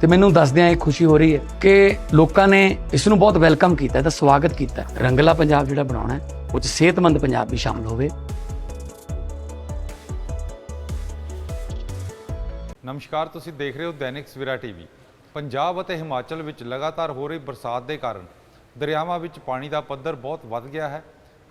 ਤੇ ਮੈਨੂੰ ਦੱਸਦਿਆਂ ਇਹ ਖੁਸ਼ੀ ਹੋ ਰਹੀ ਹੈ ਕਿ ਲੋਕਾਂ ਨੇ ਇਸ ਨੂੰ ਬਹੁਤ ਵੈਲਕਮ ਕੀਤਾ ਹੈ ਸਵਾਗਤ ਕੀਤਾ ਰੰਗਲਾ ਪੰਜਾਬ ਜਿਹੜਾ ਬਣਾਉਣਾ ਹੈ, ਉਹ 'ਚ ਸਿਹਤਮੰਦ ਪੰਜਾਬ ਵੀ ਸ਼ਾਮਲ ਹੋਵੇ। ਨਮਸਕਾਰ, ਤੁਸੀਂ ਦੇਖ ਰਹੇ ਹੋ ਦੈਨਿਕ ਸਵੇਰਾ ਟੀਵੀ। ਪੰਜਾਬ ਅਤੇ ਹਿਮਾਚਲ ਵਿੱਚ ਲਗਾਤਾਰ ਹੋ ਰਹੀ ਬਰਸਾਤ ਦੇ ਕਾਰਨ ਦਰਿਆਵਾਂ ਵਿੱਚ ਪਾਣੀ ਦਾ ਪੱਧਰ ਬਹੁਤ ਵੱਧ ਗਿਆ ਹੈ।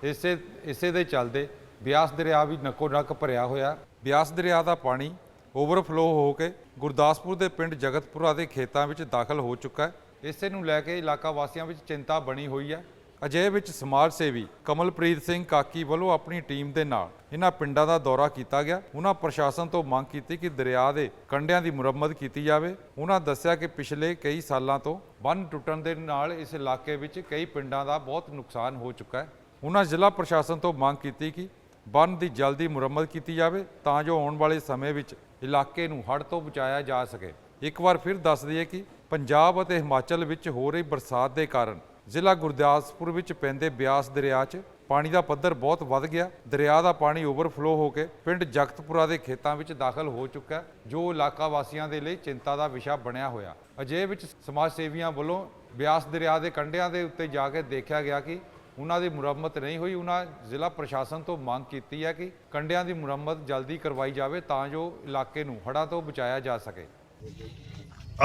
ਇਸੇ ਇਸੇ ਦੇ ਚੱਲਦੇ ਬਿਆਸ ਦਰਿਆ ਵੀ ਨੱਕੋ ਨੱਕ ਭਰਿਆ ਹੋਇਆ। ਬਿਆਸ ਦਰਿਆ ਦਾ ਪਾਣੀ ਓਵਰਫਲੋ ਹੋ ਕੇ ਗੁਰਦਾਸਪੁਰ ਦੇ ਪਿੰਡ ਜਗਤਪੁਰਾ ਦੇ ਖੇਤਾਂ ਵਿੱਚ ਦਾਖਲ ਹੋ ਚੁੱਕਾ ਹੈ। ਇਸੇ ਨੂੰ ਲੈ ਕੇ ਇਲਾਕਾ ਵਾਸੀਆਂ ਵਿੱਚ ਚਿੰਤਾ ਬਣੀ ਹੋਈ ਹੈ। ਅਜਿਹੇ ਵਿੱਚ ਸਮਾਜ ਸੇਵੀ ਕਮਲਪ੍ਰੀਤ ਸਿੰਘ ਕਾਕੀ ਵੱਲੋਂ ਆਪਣੀ ਟੀਮ ਦੇ ਨਾਲ ਇਹਨਾਂ ਪਿੰਡਾਂ ਦਾ ਦੌਰਾ ਕੀਤਾ ਗਿਆ। ਉਹਨਾਂ ਪ੍ਰਸ਼ਾਸਨ ਤੋਂ ਮੰਗ ਕੀਤੀ ਕਿ ਦਰਿਆ ਦੇ ਕੰਢਿਆਂ ਦੀ ਮੁਰੰਮਤ ਕੀਤੀ ਜਾਵੇ। ਉਹਨਾਂ ਦੱਸਿਆ ਕਿ ਪਿਛਲੇ ਕਈ ਸਾਲਾਂ ਤੋਂ ਬੰਨ ਟੁੱਟਣ ਦੇ ਨਾਲ ਇਸ ਇਲਾਕੇ ਵਿੱਚ ਕਈ ਪਿੰਡਾਂ ਦਾ ਬਹੁਤ ਨੁਕਸਾਨ ਹੋ ਚੁੱਕਾ ਹੈ। ਉਹਨਾਂ ਜ਼ਿਲ੍ਹਾ ਪ੍ਰਸ਼ਾਸਨ ਤੋਂ ਮੰਗ ਕੀਤੀ ਕਿ ਬੰਨ ਦੀ ਜਲਦੀ ਮੁਰੰਮਤ ਕੀਤੀ ਜਾਵੇ ਤਾਂ ਜੋ ਆਉਣ ਵਾਲੇ ਸਮੇਂ ਵਿੱਚ ਇਲਾਕੇ ਨੂੰ ਹੜ੍ਹ ਤੋਂ ਬਚਾਇਆ ਜਾ ਸਕੇ। ਇੱਕ ਵਾਰ ਫਿਰ ਦੱਸ ਦਈਏ ਕਿ ਪੰਜਾਬ ਅਤੇ ਹਿਮਾਚਲ ਵਿੱਚ ਹੋ ਰਹੀ ਬਰਸਾਤ ਦੇ ਕਾਰਨ ਜ਼ਿਲ੍ਹਾ ਗੁਰਦਾਸਪੁਰ ਵਿੱਚ ਪੈਂਦੇ ਬਿਆਸ ਦਰਿਆ 'ਚ ਪਾਣੀ ਦਾ ਪੱਧਰ ਬਹੁਤ ਵੱਧ ਗਿਆ। ਦਰਿਆ ਦਾ ਪਾਣੀ ਓਵਰਫਲੋ ਹੋ ਕੇ ਪਿੰਡ ਜਗਤਪੁਰਾ ਦੇ ਖੇਤਾਂ ਵਿੱਚ ਦਾਖਲ ਹੋ ਚੁੱਕਾ ਜੋ ਇਲਾਕਾ ਵਾਸੀਆਂ ਦੇ ਲਈ ਚਿੰਤਾ ਦਾ ਵਿਸ਼ਾ ਬਣਿਆ ਹੋਇਆ। ਅਜੇ ਵਿੱਚ ਸਮਾਜ ਸੇਵੀਆਂ ਵੱਲੋਂ ਬਿਆਸ ਦਰਿਆ ਦੇ ਕੰਢਿਆਂ ਦੇ ਉੱਤੇ ਜਾ ਕੇ ਦੇਖਿਆ ਗਿਆ ਕਿ ਉਹਨਾਂ ਦੀ ਮੁਰੰਮਤ ਨਹੀਂ ਹੋਈ। ਉਹਨਾਂ ਜ਼ਿਲ੍ਹਾ ਪ੍ਰਸ਼ਾਸਨ ਤੋਂ ਮੰਗ ਕੀਤੀ ਹੈ ਕਿ ਕੰਢਿਆਂ ਦੀ ਮੁਰੰਮਤ ਜਲਦੀ ਕਰਵਾਈ ਜਾਵੇ ਤਾਂ ਜੋ ਇਲਾਕੇ ਨੂੰ ਹੜ੍ਹਾਂ ਤੋਂ ਬਚਾਇਆ ਜਾ ਸਕੇ।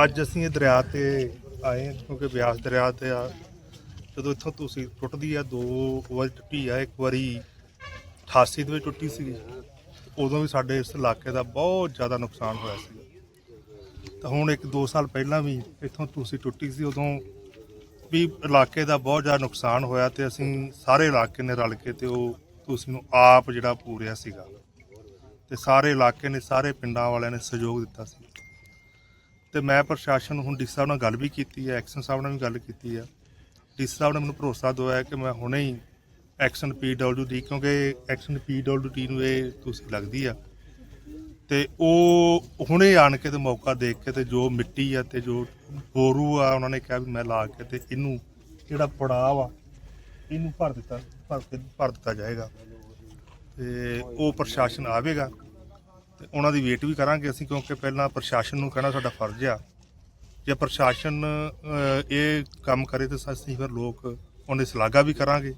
ਅੱਜ ਅਸੀਂ ਇਹ ਦਰਿਆ ਤੇ ਆਏ ਹਾਂ, ਕਿਉਂਕਿ ਬਿਆਸ ਦਰਿਆ ਤੇ ਆ। ਜਦੋਂ ਇੱਥੋਂ ਤੁਸੀਂ ਟੁੱਟਦੀ ਆ, ਦੋ ਵਾਰ ਟੁੱਟੀ ਆ, ਇੱਕ ਵਾਰੀ 88 ਦੇ ਵਿੱਚ ਟੁੱਟੀ ਸੀ ਉਦੋਂ ਵੀ ਸਾਡੇ ਇਸ ਇਲਾਕੇ ਦਾ ਬਹੁਤ ਜ਼ਿਆਦਾ ਨੁਕਸਾਨ ਹੋਇਆ ਸੀ ਤਾਂ ਹੁਣ ਇੱਕ ਦੋ ਸਾਲ ਪਹਿਲਾਂ ਵੀ ਇੱਥੋਂ ਤੁਸੀਂ ਟੁੱਟੀ ਸੀ, ਉਦੋਂ ਵੀ ਇਲਾਕੇ ਦਾ ਬਹੁਤ ਜ਼ਿਆਦਾ ਨੁਕਸਾਨ ਹੋਇਆ ਤੇ ਅਸੀਂ ਸਾਰੇ ਇਲਾਕੇ ਨੇ ਰਲ ਕੇ ਤੇ ਉਹ ਤੁਸੀਂ ਨੂੰ ਆਪ ਜਿਹੜਾ ਪੂਰਿਆ ਸੀਗਾ। ਤੇ ਸਾਰੇ ਇਲਾਕੇ ਨੇ, ਸਾਰੇ ਪਿੰਡਾਂ ਵਾਲਿਆਂ ਨੇ ਸਹਿਯੋਗ ਦਿੱਤਾ ਸੀ। ਤੇ ਮੈਂ ਪ੍ਰਸ਼ਾਸਨ ਨੂੰ, ਹੁਣ ਡੀ ਸਾਹਿਬ ਨਾਲ ਗੱਲ ਵੀ ਕੀਤੀ ਹੈ, ਐਕਸ਼ਨ ਸਾਹਿਬ ਨਾਲ ਵੀ ਗੱਲ ਕੀਤੀ ਹੈ। ਡੀ ਸਾਹਿਬ ਨੇ ਮੈਨੂੰ ਭਰੋਸਾ ਦਵਾਇਆ ਕਿ ਮੈਂ ਹੁਣੇ ਹੀ ਐਕਸ਼ਨ ਡੀ ਕਿਉਂਕਿ ਐਕਸ਼ਨ ਡੀ ਨੂੰ ਇਹ ਤੁਸੀਂ ਲੱਗਦੀ ਆ ਤੇ ਉਹ ਹੁਣੇ ਆਣ ਕੇ ਤੇ ਮੌਕਾ ਦੇਖ ਕੇ ਤੇ ਜੋ ਮਿੱਟੀ ਆ ਤੇ ਜੋ ਬੋਰੂ ਆ, ਉਹਨਾਂ ਨੇ ਕਿਹਾ ਵੀ ਮੈਂ ਲਾ ਕੇ ਤੇ ਇਹਨੂੰ ਜਿਹੜਾ ਪੜਾਅ ਆ, ਇਹਨੂੰ ਭਰ ਦਿੱਤਾ, ਭਰ ਕੇ, ਭਰ ਦਿੱਤਾ ਜਾਏਗਾ। ਤੇ ਉਹ ਪ੍ਰਸ਼ਾਸਨ ਆਵੇਗਾ ਤੇ ਉਹਨਾਂ ਦੀ ਵੇਟ ਵੀ ਕਰਾਂਗੇ ਅਸੀਂ ਕਿਉਂਕਿ ਪਹਿਲਾਂ ਪ੍ਰਸ਼ਾਸਨ ਨੂੰ ਕਹਿਣਾ ਸਾਡਾ ਫਰਜ਼ ਆ। ਜੇ ਪ੍ਰਸ਼ਾਸਨ ਇਹ ਕੰਮ ਕਰੇ ਤਾਂ ਅਸੀਂ ਫਿਰ ਲੋਕ ਉਹਦੀ ਸ਼ਲਾਘਾ ਵੀ ਕਰਾਂਗੇ।